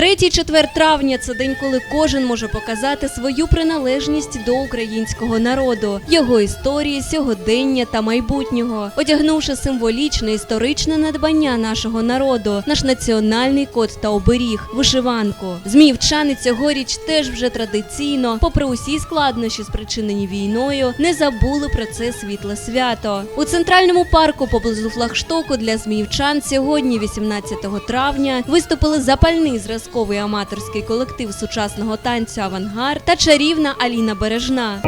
Третій четвер травня це день, коли кожен може показати свою приналежність до українського народу, його історії, сьогодення та майбутнього, одягнувши символічне історичне надбання нашого народу, наш національний код та оберіг, вишиванку. Зміївчани цьогоріч теж вже традиційно, попри усі складнощі, спричинені війною, не забули про це світле свято. У центральному парку поблизу флагштоку для зміївчан сьогодні, 18 травня, виступили запальний зразковий аматорський колектив сучасного танцю Авангард та чарівна Аліна Бережна.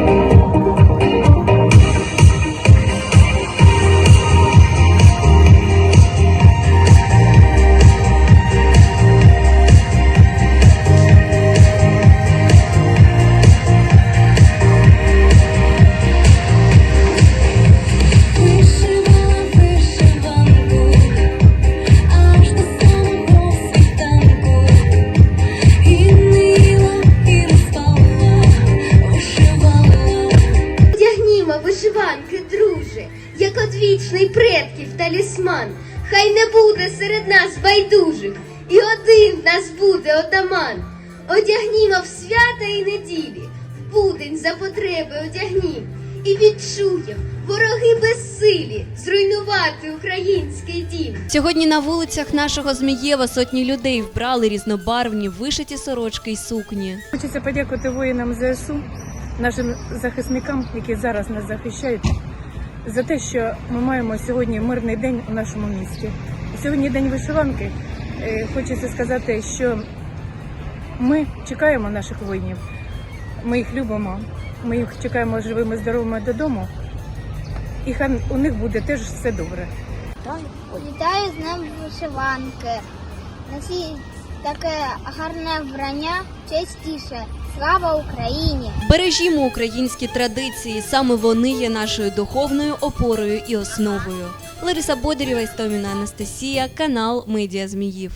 Одвічний предків талісман. Хай не буде серед нас байдужих, і один в нас буде отаман. Одягнімо в свята і неділі, в будень за потреби одягнім, і відчуєм вороги безсилі зруйнувати український дім. Сьогодні на вулицях нашого Змієва сотні людей вбрали різнобарвні вишиті сорочки й сукні. Хочеться подякувати воїнам ЗСУ, нашим захисникам, які зараз нас захищають, за те, що ми маємо сьогодні мирний день у нашому місті. Сьогодні день вишиванки. Е, Хочеться сказати, що ми чекаємо наших воїнів, ми їх любимо, ми їх чекаємо живими, здоровими додому, і хай у них буде теж все добре. Вітаю з Днем вишиванки. Носіть таке гарне вбрання частіше. Слава Україні! Бережімо українські традиції, саме вони є нашою духовною опорою і основою. Лариса Бодерєва, Істоміна Анастасія, канал Медіа Зміїв.